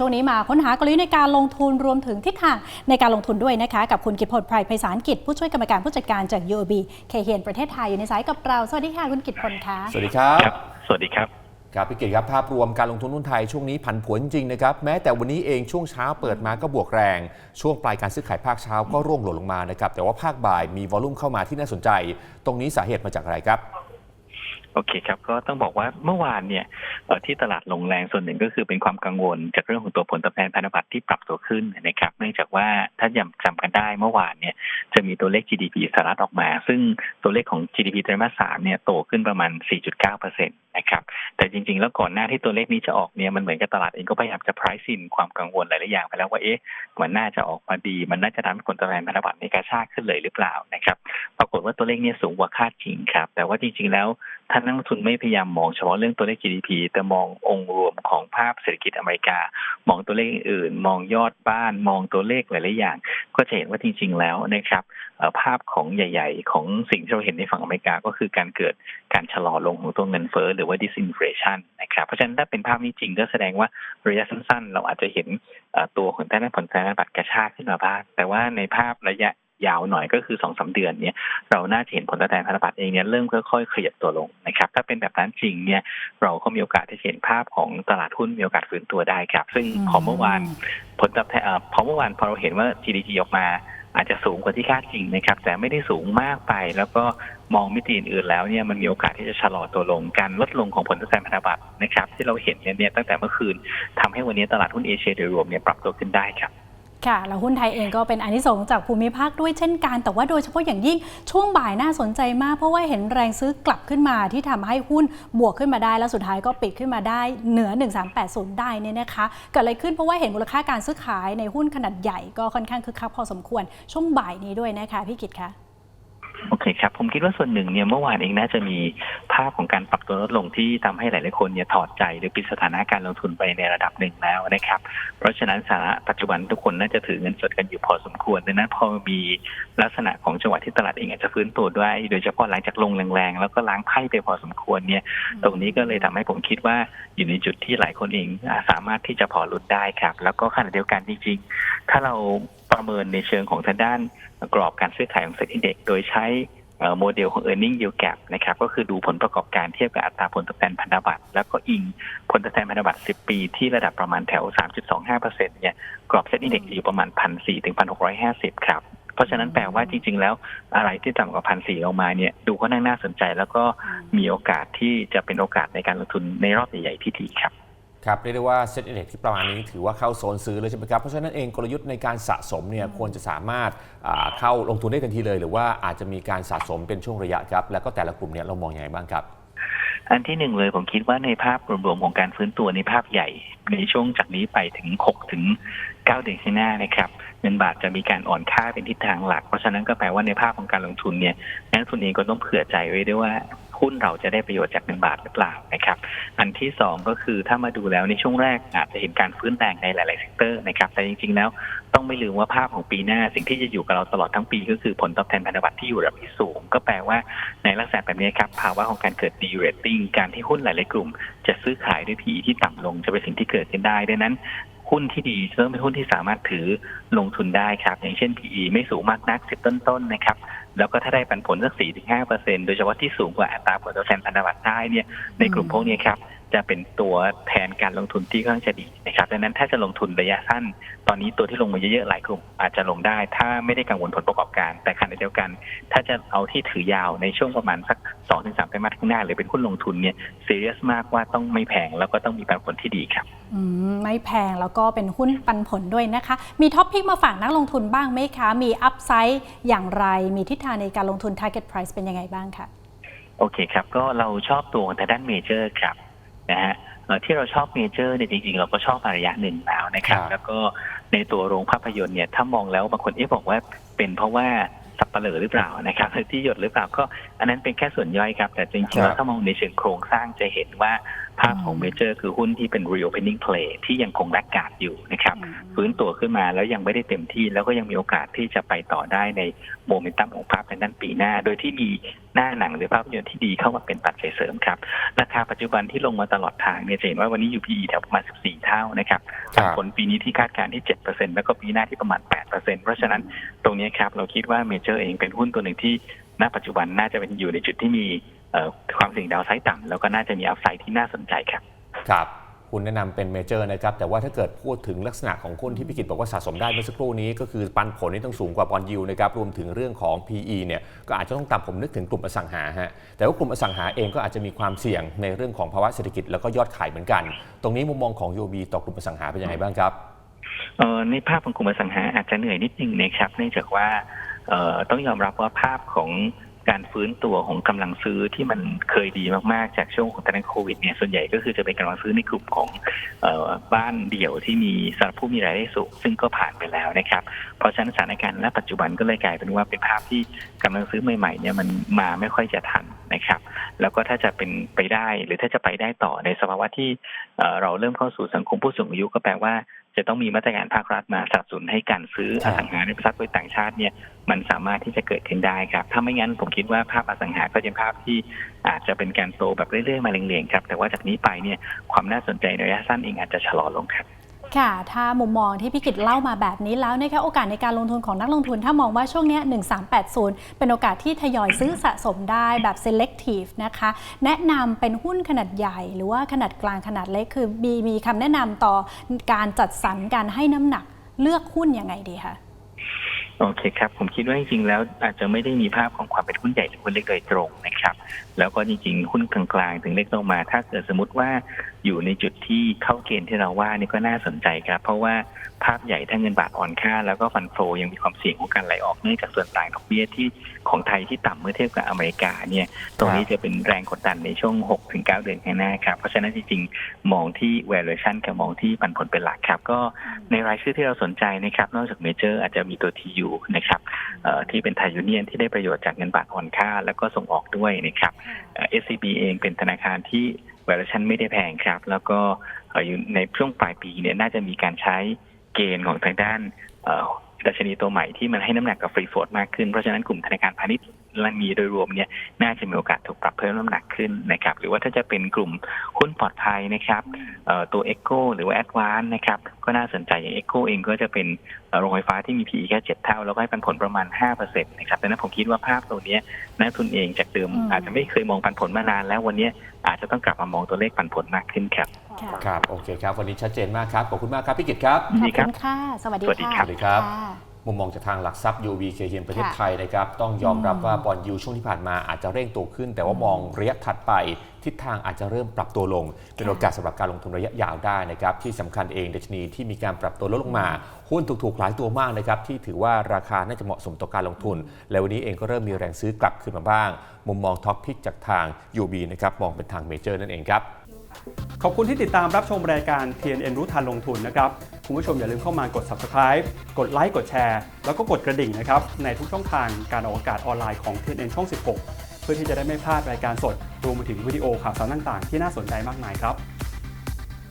ช่วงนี้มาค้นหากลยุทธ์ในการลงทุนรวมถึงทิศทางในการลงทุนด้วยนะคะ กับคุณกิตพลไพรไพศาลกิจ ผู้ช่วยกรรมการผู้จัดการจาก UOB เคเฮียนประเทศไทยอยู่ในสายกับเรา สวัสดีค่ะคุณกิตพลคะสวัสดีครับครับสวัสดีครับ ครับพี่เกศครับภาพรวมการลงทุนหุ้นไทยช่วงนี้ผันผวนจริงนะครับ แม้แต่วันนี้เองช่วงเช้าเปิดมาก็บวกแรง ช่วงปลายการซื้อขายภาคเช้าก็ร่วงหล่นลงมานะครับแต่ว่าภาคบ่ายมีวอลุ่มเข้ามาที่น่าสนใจ ตรงนี้สาเหตุมาจากอะไรครับ โอเคครับ ก็ต้องบอกว่าเมื่อวานเนี่ยที่ตลาดลงแรงส่วนหนึ่งก็คือเป็นความกังวล จากเรื่องของตัวผลตอบแทนพันธบัตรที่ปรับตัวขึ้นนะครับ เนื่องจากว่าถ้ายังจำกันได้เมื่อวานเนี่ยจะมีตัวเลข GDP สหรัฐออกมา ซึ่งตัวเลขของ GDP ไตรมาสสามเนี่ยโตขึ้นประมาณ 4.9%นะครับ แต่จริงๆ แล้วก่อนหน้าที่ตัวเลขนี้จะออกเนี่ยมันเหมือนกับตลาดเองก็พยายามจะ price in ความกังวลหลายๆอย่างไปแล้วว่าเอ๊ะมันน่าจะออกมาดี มันน่าจะทำให้ผลตอบแทนพันธบัตรในกระชาขึ้นเลยหรือเปล่านะครับปรากฏว่าตัวเลขนี้สูงกว่าคาดจริงครับ แต่ว่าจริงๆ แล้วท่านนักลงทุนไม่พยายามมองเฉพาะเรื่องตัวเลข GDP แต่มององค์รวมของภาพเศรษฐกิจอเมริกา มองตัวเลขอื่น มองยอดบ้าน มองตัวเลขหลายๆอย่าง ก็จะเห็นว่าจริง ๆ แล้วนะครับ ภาพของใหญ่ ๆ ของสิ่งที่เราเห็นในฝั่งอเมริกาก็คือการเกิดการชะลอลงของตัวเงินเฟ้อหรือว่า disinflation นะครับ เพราะฉะนั้นถ้าเป็นภาพนี้จริงก็แสดงว่าระยะสั้นๆ เราอาจจะเห็นตัวของด้านผลตอบแทนบัตรกระชากขึ้นมาบ้าง แต่ว่าในภาพระยะยาวหน่อยก็คือสองสาเดือนเนี่ยเราน่าจะเห็นผลตอบแทนพันธบัตรเองเนี่ยเริ่มค่อยๆขยับตัวลงนะครับถ้าเป็นแบบนั้นจริงเนี่ยเราก็มีโอกาสที่จะเห็นภาพของตลาดหุ้นมีโอกาสฟื้นตัวได้ครับ ซึ่งพอเมื่อวานผลตอบแทนพอเมื่อวานพอเราเห็นว่า GDP ออกมา อาจจะสูงกว่าที่คาดจริงนะครับ แต่ไม่ได้สูงมากไป แล้วก็มองมิติอื่นๆแล้วเนี่ยมันมีโอกาสที่จะชะลอตัวลงการลดลงของผลตอบแทนพันธบัตรนะครับ ที่เราเห็นเนี่ยตั้งแต่เมื่อคืนทำให้วันนี้ตลาดหุ้นเอเชียโดยรวมเนี่ยปรับตัวขึ้นได้ครับ ค่ะแล้วหุ้นไทยเองก็เป็นอนิสงส์จากภูมิภาคด้วยเช่นกัน แต่ว่าโดยเฉพาะอย่างยิ่งช่วงบ่ายน่าสนใจมาก เพราะว่าเห็นแรงซื้อกลับขึ้นมาที่ทำให้หุ้นบวกขึ้นมาได้ แล้วสุดท้ายก็ปิดขึ้นมาได้เหนือ 1380 ได้เนี่ยนะคะเกิดอะไรขึ้นเพราะว่าเห็นมูลค่าการซื้อขายในหุ้นขนาดใหญ่ก็ค่อนข้างคึกคักพอสมควรช่วงบ่ายนี้ด้วยนะคะพี่กิตคะ โอเคครับ ผมคิดว่าส่วนหนึ่งเนี่ยเมื่อวานเองน่าจะมีภาพของการปรับตัวลดลงที่ทำให้หลาย ๆ คนเนี่ยถอดใจหรือปิดสถานะการลงทุนไปในระดับหนึ่งแล้วนะครับ เพราะฉะนั้นสานะปัจจุบันทุกคนน่าจะถือเงินสดกันอยู่พอสมควรดังนั้นพอมีลักษณะของจังหวะที่ตลาดเองอาจจะฟื้นตัวด้วย โดยเฉพาะหลังจากลงแรง ๆ แล้วก็ล้างไพ่ไปพอสมควรเนี่ย ตรงนี้ก็เลยทำให้ผมคิดว่าอยู่ในจุดที่หลายคนเองสามารถที่จะพอลุ้นได้ครับ แล้วก็ขณะเดียวกันจริง ๆ ถ้าเรา ประเมินในเชิงของทางด้านกรอบการซื้อขายของเซ็นเด็กโดยใช้โมเดลของ e a r n i n g yield gap นะครับก็คือดูผลประกอบการเทียบกับอัตราผลตอบแทนพันธบัตรแล้วก็อิงผลตอบแทนพันธบัตร 10 ปีที่ระดับประมาณแถว 3.25%เนี่ยกรอบเซ็นเด็กอยู่ประมาณ 1,400ถึง1,650 ครับเพราะฉะนั้นแปลว่าจริง ๆ แล้วอะไรที่ต่ำกว่าพันสี่ลงมาเนี่ยดูก็น่าสนใจแล้วก็มีโอกาสที่จะเป็นโอกาสในการลงทุนในรอบใหญ่ๆที่ดีครับ ครับเรียกได้ว่าเซ็ตอินเด็กที่ประมาณนี้ถือว่าเข้าโซนซื้อเลยใช่ไหมครับ เพราะฉะนั้นเองกลยุทธ์ในการสะสมเนี่ยควรจะสามารถอ่าเข้าลงทุนได้ทันทีเลย หรือว่าอาจจะมีการสะสมเป็นช่วงระยะครับ แล้วก็แต่ละกลุ่มเนี่ยเรามองยังไงบ้างครับ อันที่หนึ่งเลยผมคิดว่าในภาพรวมๆของการฟื้นตัวในภาพใหญ่ ในช่วงจากนี้ไปถึง6ถึง9เดือนข้างหน้านะครับเงินบาทจะมีการอ่อนค่าเป็นทิศทางหลัก เพราะฉะนั้นก็แปลว่าในภาพของการลงทุนเนี่ยนักลงทุนเองก็ต้องเผื่อใจไว้ด้วยว่าหุ้นเราจะได้ประโยชน์จากเงินบาทหรือเปล่านะครับ อันที่สองก็คือถ้ามาดูแล้วในช่วงแรกอาจจะเห็นการฟื้นแรงในหลาย ๆ เซกเตอร์นะครับ แต่จริง ๆ แล้ว ต้องไม่ลืมว่าภาพของปีหน้า สิ่งที่จะอยู่กับเราตลอดทั้งปีก็คือผลตอบแทนพันธบัตรที่อยู่ระดับที่สูง ก็แปลว่าในลักษณะแบบนี้ครับภาวะของการเกิดดีเรตติ้งการที่หุ้นหลายๆกลุ่ม จะซื้อขายด้วย PE ที่ต่ำลงจะเป็นสิ่งที่เกิดขึ้นได้ดังนั้นหุ้นที่ดีจะต้องเป็นหุ้นที่สามารถถือลงทุนได้ครับ อย่างเช่น PE ไม่สูงมากนักสิบต้นๆนะครับ แล้วก็ถ้าได้ปันผลสักสี่ถึงห้าเปอร์เซ็นโดยเฉพาะที่สูงกว่าอัตราผลตอบแทนพันธบัตรได้เนี่ยในกลุ่มพวกนี้ครับจะเป็นตัวแทนการลงทุนที่ค่อนข้างจะดีนะครับดังนั้นถ้าจะลงทุนระยะสั้น ตอนนี้ตัวที่ลงมาเยอะๆหลายกลุ่มอาจจะลงได้ ถ้าไม่ได้กังวลผลประกอบการ แต่ขณะเดียวกัน ถ้าจะเอาที่ถือยาวในช่วงประมาณสักสองถึงสามไตรมาสข้างหน้าหรือเป็นหุ้นลงทุนเนี่ยซีเรียสมากว่าต้องไม่แพงแล้วก็ต้องมีปันผลที่ดีครับอืมไม่แพงแล้วก็เป็นหุ้นปันผลด้วยนะคะ มีท็อปพิกมาฝากนักลงทุนบ้างไหมคะ มีอัพไซด์อย่างไรมีทิศทางในการลงทุน target price เป็นยังไงบ้างคะโอเคครับ ก็เราชอบตัวของทางด้านเมเจอร์ครับนะฮะเอ่อที่เราชอบเมเจอร์เนี่ยจริงๆ เราก็ชอบมาระยะหนึ่งแล้วนะครับครับ แล้วก็ในตัวโรงภาพยนตร์เนี่ยถ้ามองแล้วบางคนเอ๊ะบอกว่าเป็นเพราะว่า สับเปลือหรือเปล่านะครับที่หยดหรือเปล่าก็ อันนั้นเป็นแค่ส่วนย่อยครับ แต่จริงๆแล้วถ้ามองในเชิงโครงสร้างจะเห็นว่าภาพของเมเจอร์คือหุ้นที่เป็น reopening play ที่ยังคงแลกการดอยู่นะครับฟื้นตัวขึ้นมาแล้วยังไม่ได้เต็มที่ แล้วก็ยังมีโอกาสที่จะไปต่อได้ในโมเมนตัมของภาพในด้านปีหน้า โดยที่มีหน้าหนังหรือภาพยนตร์ที่ดีเข้ามาเป็นปัจจัยเสริมครับราคาปัจจุบันที่ลงมาตลอดทางเนี่ยจะเห็นว่าวันนี้อยู่ PE แถวประมาณ 14 เท่านะครับครับผลปีนี้ที่คาดการณ์ที่ 7%แล้วก็ปีหน้าที่ประมาณ 8%เพราะฉะนั้น ตรงนี้ครับเราคิดว่าเมเจอร์เองเป็นหุ้นตัวหนึ่งที่ณปัจจุบันน่าจะเป็นอยู่ในจุดที่มีความเสี่ยงดาวไซด์ต่ำแล้วก็น่าจะมีอัพไซด์ที่น่าสนใจครับ ครับคุณแนะนำเป็นเมเจอร์นะครับ แต่ว่าถ้าเกิดพูดถึงลักษณะของหุ้นที่พี่กิตบอกว่าสะสมได้เมื่อสักครู่นี้ ก็คือปันผลนี่ต้องสูงกว่าบอลยูนะครับ รวมถึงเรื่องของ PE เนี่ยก็อาจจะต้องตามผมนึกถึงกลุ่มอสังหาฮะแต่ว่ากลุ่มอสังหาเองก็อาจจะมีความเสี่ยงในเรื่องของภาวะเศรษฐกิจแล้วก็ยอดขายเหมือนกัน ตรงนี้มุมมองของ UOB ต่อกลุ่มอสังหาเป็นยังไงบ้างครับ ในภาพของกลุ่มอสังหาอาจจะเหนื่อยนิดนึงนะครับ เนื่องจากว่าต้องยอมรับว่าภาพของการฟื้นตัวของกำลังซื้อที่มันเคยดีมากๆ จากช่วงของตอนโควิดเนี่ยส่วนใหญ่ก็คือจะเป็นกำลังซื้อในกลุ่มของออบ้านเดี่ยวที่มีสำหรับผู้มีรายได้สูงซึ่งก็ผ่านไปแล้วนะครับ เพราะฉะนั้นสถานการณ์ณปัจจุบันก็เลยกลายเป็นว่าเป็นภาพที่กำลังซื้อใหม่ๆเนี่ยมันมาไม่ค่อยจะทัน นะครับ แล้วก็ถ้าจะเป็นไปได้หรือถ้าจะไปได้ต่อในสภาวะที่เอ่อเราเริ่มเข้าสู่สังคมผู้สูงอายุก็แปลว่าจะต้องมีมาตรการภาครัฐมาสนับสนุนให้การซื้อครัอบสังหาริมทรัพย์โดยต่างชาติเนี่ยมันสามารถที่จะเกิดขึ้นได้ครับ ถ้าไม่งั้นผมคิดว่าภาพอสังหาก็จะเป็นภาพที่อาจจะเป็นการโตแบบเรื่อยๆมาเรียงๆครับ แต่ว่าจากนี้ไปเนี่ยความน่าสนใจในระยะสั้นเองอาจจะชะลอลงครับ ค่ะ ถ้ามุมมองที่พี่กิตเล่ามาแบบนี้แล้วนะคะโอกาสในการลงทุนของนักลงทุน ถ้ามองว่าช่วงนี้ 1380 เป็นโอกาสที่ทยอยซื้อสะสมได้แบบ selective นะคะ แนะนำเป็นหุ้นขนาดใหญ่ หรือว่าขนาดกลางขนาดเล็ก คือมีมีคำแนะนำต่อการจัดสรรการให้น้ำหนักเลือกหุ้นยังไงดีคะโอเคครับ ผมคิดว่าจริงๆแล้วอาจจะไม่ได้มีภาพของความเป็นหุ้นใหญ่หรือหุ้นเล็กโดยตรงนะครับ แล้วก็จริงๆ หุ้นกลางๆ ถึงเล็กลงมา ถ้าเกิดสมมติว่า อยู่ในจุดที่เข้าเกณฑ์ที่เราว่านี่ก็น่าสนใจครับ เพราะว่าภาพใหญ่ถ้าเงินบาทอ่อนค่า แล้วก็ฟันโฟยังมีความเสี่ยงของการไหลออกเนื่องจากส่วนต่างดอกเบี้ยที่ของไทยที่ต่ำเมื่อเทียบกับอเมริกาเนี่ยตรงนี้จะเป็นแรงกดดันในช่วง 6-9 เดือนข้างหน้าครับ เพราะฉะนั้นจริงๆ มองที่ valuation กับมองที่ปันผลเป็นหลักครับ ก็ในรายชื่อที่เราสนใจนะครับนอกจากเมเจอร์อาจจะมีตัว TU นะครับที่เป็นไทยยูเนียนที่ได้ประโยชน์จากเงินบาทอ่อนค่า แล้วก็ส่งออกด้วยนะครับ SCB เองเป็นธนาคารที่ valuation ไม่ได้แพงครับ แล้วก็อยู่ในช่วงปลายปีเนี่ยน่าจะมีการใช้เกณฑ์ของทางด้านดัชนีตัวใหม่ที่มันให้น้ำหนักกับฟรีโฟลดมากขึ้น เพราะฉะนั้นกลุ่มธนาคารพาณิชย์ และมีโดยรวมเนี่ยน่าจะมีโอกาสถูกปรับเพิ่มน้ำหนักขึ้นนะครับหรือว่าถ้าจะเป็นกลุ่มหุ้นปลอดภัยนะครับเอ่อตัว Echo หรือว่า Advance นะครับก็น่าสนใจอย่าง Echo เองก็จะเป็นเอ่อโรงไฟฟ้าที่มี PE แค่7เท่า แล้วก็ให้ปันผลประมาณ5%นะครับดังนั้นผมคิดว่าภาพตัวเนี้ยนักลงทุนเองจากเดิมอืมอาจจะไม่เคยมองปันผลมานานแล้ววันเนี้ยอาจจะต้องกลับมามองตัวเลขปันผลมากขึ้นครับค่ะครับ โอเคครับ วันนี้ชัดเจนมากครับ ขอบคุณมากครับ พี่กิตครับขอบดีครัคุบณค่ะสวัสดีสวัสดีค่ะครับ สวัสดีครับค่ะ มุมมองจากทางหลักทรัพย์ UOB เคเฮียนประเทศค่ะไทยนะครับต้องยอมรับอืมว่าบอลยูช่วงที่ผ่านมาอาจจะเร่งตัวขึ้น แต่ว่ามองระยะถัดไปทิศทางอาจจะเริ่มปรับตัวลง เป็นโอกาสสำหรับการลงทุนระยะยาวได้นะครับที่สำคัญเองดัชนีที่มีการปรับตัวลดลงมา หุ้นถูกๆหลายตัวมากนะครับที่ถือว่าราคาน่าจะเหมาะสมต่อการลงทุน และวันนี้เองก็เริ่มมีแรงซื้อกลับขึ้นมาบ้าง มุมมองท็อปพิกจากทาง UOB นะครับมองเป็นทางเมเจอร์นั่นเองครับขอบคุณที่ติดตามรับชมรายการ TNN รู้ทันลงทุนนะครับ คุณผู้ชมอย่าลืมเข้ามากด subscribe กดไลค์กดแชร์ แล้วก็กดกระดิ่งนะครับ ในทุกช่องทางการออกอากาศออนไลน์ของ TNN ช่อง 16 เพื่อที่จะได้ไม่พลาดรายการสดรวมไปถึงวิดีโอข่าวสารต่างๆ ที่น่าสนใจมากมายครับ